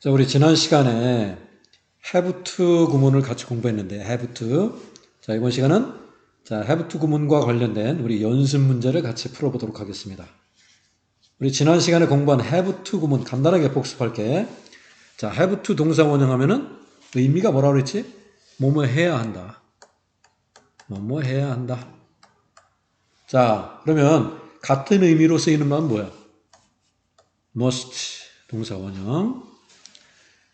자, 우리 지난 시간에 have to 구문을 같이 공부했는데 have to. 자, 이번 시간은 자, have to 구문과 관련된 우리 연습 문제를 같이 풀어보도록 하겠습니다. 우리 지난 시간에 공부한 have to 구문 간단하게 복습할게. 자, have to 동사 원형하면은 의미가 뭐라 그랬지? 뭐뭐 해야 한다. 뭐뭐 해야 한다. 자, 그러면 같은 의미로 쓰이는 말은 뭐야? must 동사 원형.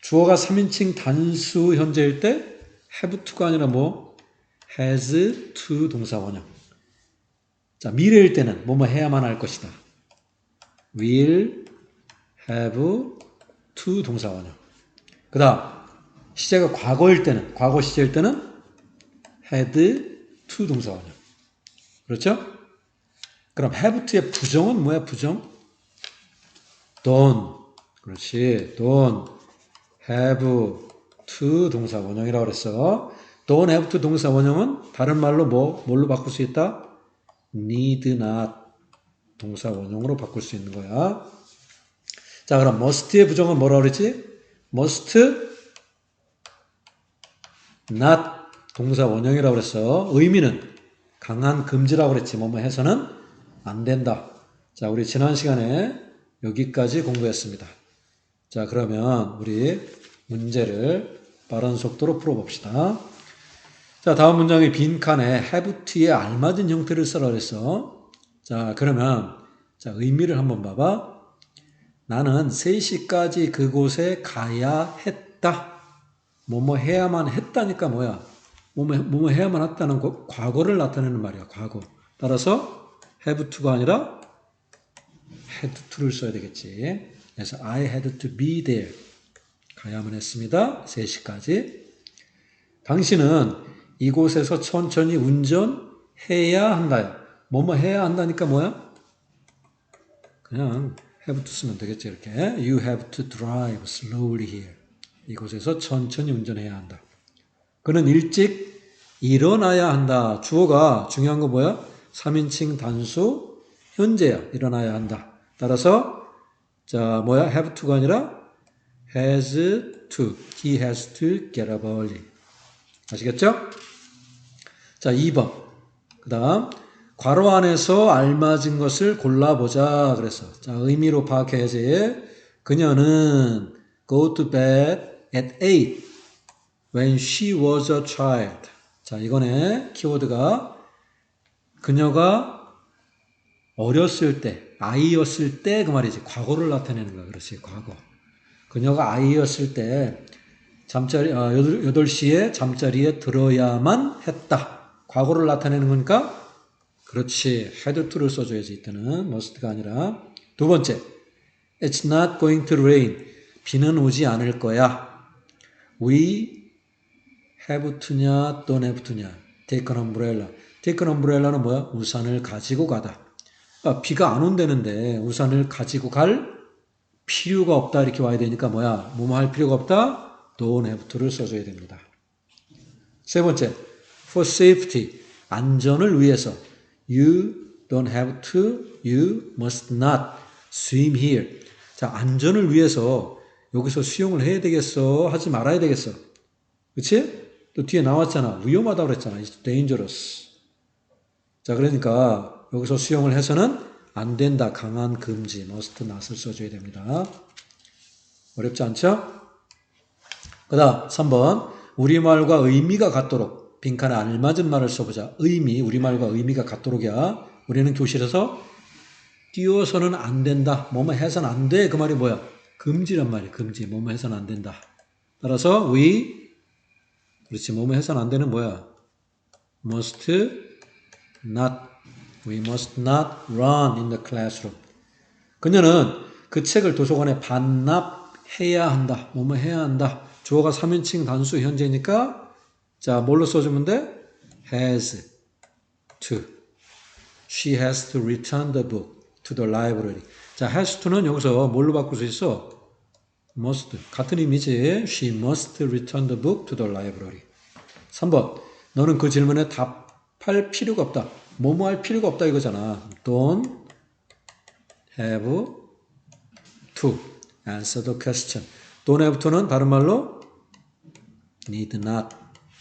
주어가 3인칭 단수 현재일 때 have to가 아니라 뭐 has to 동사 원형. 자, 미래일 때는 뭐뭐 해야만 할 것이다. will have to 동사 원형. 그다음 시제가 과거일 때는 과거 시제일 때는 had to 동사 원형. 그렇죠? 그럼 have to의 부정은 뭐야? 부정? don't. 그렇지. don't have to 동사 원형이라고 그랬어. don't have to 동사 원형은 다른 말로 뭐 뭘로 바꿀 수 있다? need not 동사 원형으로 바꿀 수 있는 거야. 자, 그럼 must의 부정은 뭐라고 그랬지? must not 동사 원형이라고 그랬어. 의미는 강한 금지라고 그랬지. 뭐뭐 해서는 안 된다. 자, 우리 지난 시간에 여기까지 공부했습니다. 자, 그러면 우리 문제를 빠른 속도로 풀어봅시다. 자, 다음 문장의 빈칸에 have to에 알맞은 형태를 써라 그랬어. 자, 그러면 자, 의미를 한번 봐봐. 나는 3시까지 그곳에 가야 했다. 뭐뭐 해야만 했다니까 뭐야? 뭐뭐, 뭐뭐 해야만 했다는 거, 과거를 나타내는 말이야, 과거. 따라서 have to가 아니라 had to를 써야 되겠지. 그래서 I had to be there. 가야만 했습니다. 3시까지. 당신은 이곳에서 천천히 운전해야 한다요. 뭐뭐 해야 한다니까 뭐야? 그냥 have to 쓰면 되겠지 이렇게. You have to drive slowly here. 이곳에서 천천히 운전해야 한다. 그는 일찍 일어나야 한다. 주어가 중요한 거 뭐야? 3인칭 단수 현재야. 일어나야 한다. 따라서 자 뭐야? have to가 아니라 has to. He has to get up early. 아시겠죠? 자 2번. 그 다음 괄호 안에서 알맞은 것을 골라보자 그래서 자 의미로 파악해야지 그녀는 go to bed at 8 when she was a child 자 이거네 키워드가 그녀가 어렸을 때 아이였을 때 그 말이지 과거를 나타내는 거야 그렇지 과거 그녀가 아이였을 때 잠자리 아, 8, 8시에 잠자리에 들어야만 했다 과거를 나타내는 거니까 그렇지. had to를 써줘야지 이때는 must가 아니라 두 번째 It's not going to rain. 비는 오지 않을 거야. We have to냐 don't have to냐 take an umbrella. take an umbrella는 뭐야? 우산을 가지고 가다. 아, 비가 안 온다는데 우산을 가지고 갈 필요가 없다 이렇게 와야 되니까 뭐야? 뭐뭐 할 필요가 없다? don't have to를 써줘야 됩니다. 세 번째 for safety. 안전을 위해서 You don't have to, you must not swim here. 자, 안전을 위해서 여기서 수영을 해야 되겠어? 하지 말아야 되겠어? 그치? 또 뒤에 나왔잖아. 위험하다고 그랬잖아. It's dangerous. 자, 그러니까 여기서 수영을 해서는 안 된다. 강한 금지. must not을 써줘야 됩니다. 어렵지 않죠? 그 다음 3번 우리말과 의미가 같도록 빈칸에 알맞은 말을 써보자. 의미, 우리말과 의미가 같도록이야. 우리는 교실에서 뛰어서는 안 된다. 뭐뭐 해서는 안 돼. 그 말이 뭐야? 금지란 말이야. 금지. 뭐뭐 해서는 안 된다. 따라서 we 그렇지. 뭐뭐 해서는 안 되는 뭐야? must not we must not run in the classroom. 그녀는 그 책을 도서관에 반납해야 한다. 뭐뭐 해야 한다. 주어가 3인칭 단수 현재니까 자, 뭘로 써주면 돼? has to. She has to return the book to the library. 자, has to는 여기서 뭘로 바꿀 수 있어? must. 같은 의미지. She must return the book to the library. 3번. 너는 그 질문에 답할 필요가 없다. 뭐뭐 할 필요가 없다 이거잖아. Don't have to answer the question. don't have to는 다른 말로 need not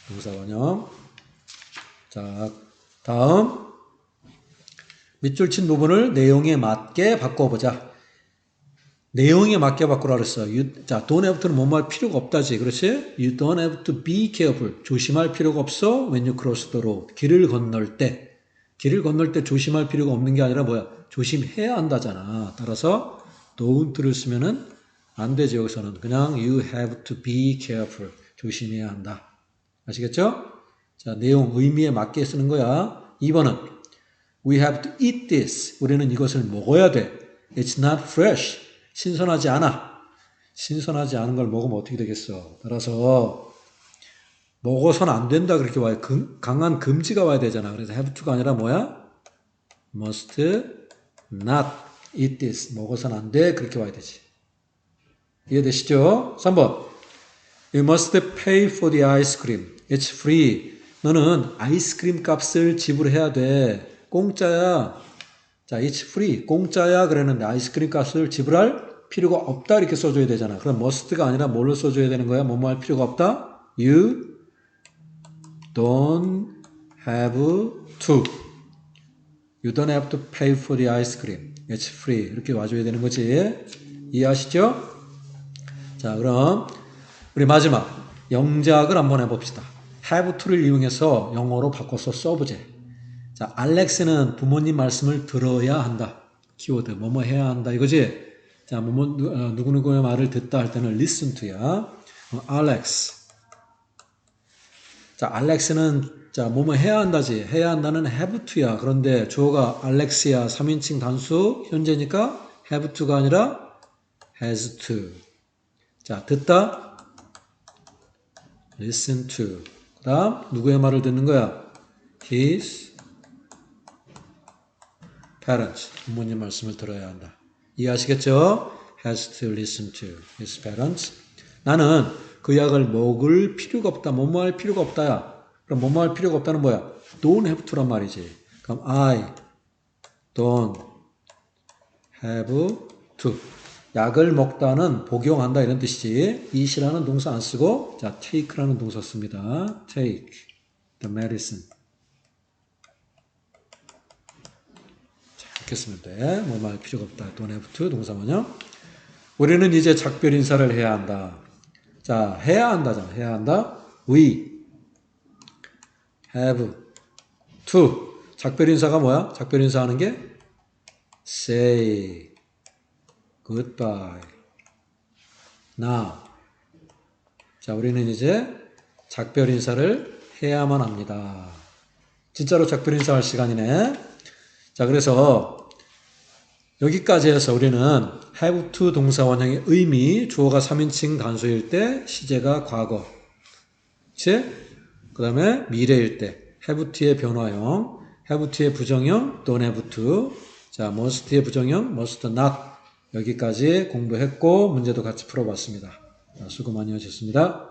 동사 원형. 자, 다음 밑줄 친 부분을 내용에 맞게 바꿔보자. 내용에 맞게 바꾸라 그랬어. You, 자, don't have to는 뭐뭐 할 필요가 없다지. 그렇지? You don't have to be careful. 조심할 필요가 없어. When you cross the road. 길을 건널 때. 길을 건널 때 조심할 필요가 없는 게 아니라 뭐야? 조심해야 한다잖아. 따라서 don't를 쓰면은 안 되지 여기서는. 그냥 you have to be careful. 조심해야 한다. 아시겠죠? 자, 내용 의미에 맞게 쓰는 거야. 2번은 we have to eat this. 우리는 이것을 먹어야 돼. It's not fresh. 신선하지 않아. 신선하지 않은 걸 먹으면 어떻게 되겠어? 따라서 먹어서는 안 된다 그렇게 와요. 금- 강한 금지가 와야 되잖아. 그래서 have to가 아니라 뭐야? must not eat this. 먹어서는 안 돼. 그렇게 와야 되지. 이해되시죠? 3번. You must pay for the ice cream. It's free. 너는 아이스크림 값을 지불해야 돼. 공짜야. 자, it's free. 공짜야. 그랬는데 아이스크림 값을 지불할 필요가 없다. 이렇게 써줘야 되잖아. 그럼 must가 아니라 뭘로 써줘야 되는 거야? 뭐뭐 할 필요가 없다? You don't have to. You don't have to pay for the ice cream. It's free. 이렇게 와줘야 되는 거지. 이해하시죠? 자, 그럼 우리 마지막 영작을 한번 해봅시다. have to를 이용해서 영어로 바꿔서 써보재. 자, 알렉스는 부모님 말씀을 들어야 한다. 키워드 뭐뭐 해야 한다 이거지. 자, 뭐뭐 누- 어, 누구누구의 말을 듣다 할 때는 listen to야. 어, 알렉스. 자, 알렉스는 자, 뭐뭐 해야 한다지. 해야 한다는 have to야. 그런데 주어가 알렉스야 3인칭 단수 현재니까 have to가 아니라 has to. 자, 듣다 listen to. 그다음 누구의 말을 듣는 거야? his parents. 부모님 말씀을 들어야 한다. 이해하시겠죠? has to listen to his parents. 나는 그 약을 먹을 필요가 없다. 뭐뭐 할 필요가 없다야. 그럼 뭐뭐 할 필요가 없다는 뭐야? don't have to란 말이지. 그럼 I don't have to. 약을 먹다는 복용한다 이런 뜻이지. eat이라는 동사 안 쓰고 자 take라는 동사 씁니다. take the medicine. 자, 이렇게 쓰면 돼. 뭐말 필요가 없다. don't have to 동사만요. 우리는 이제 작별 인사를 해야 한다. 자, 해야 한다잖아. 해야 한다. We have to. 작별 인사가 뭐야? 작별 인사 하는 게 say goodbye. now. 자, 우리는 이제 작별 인사를 해야만 합니다. 진짜로 작별 인사할 시간이네. 자, 그래서 여기까지 해서 우리는 have to 동사 원형의 의미, 주어가 3인칭 단수일 때, 시제가 과거. 그치? 그 다음에 미래일 때, have to의 변화형, have to의 부정형, don't have to. 자, must의 부정형, must not. 여기까지 공부했고, 문제도 같이 풀어봤습니다. 자, 수고 많이 하셨습니다.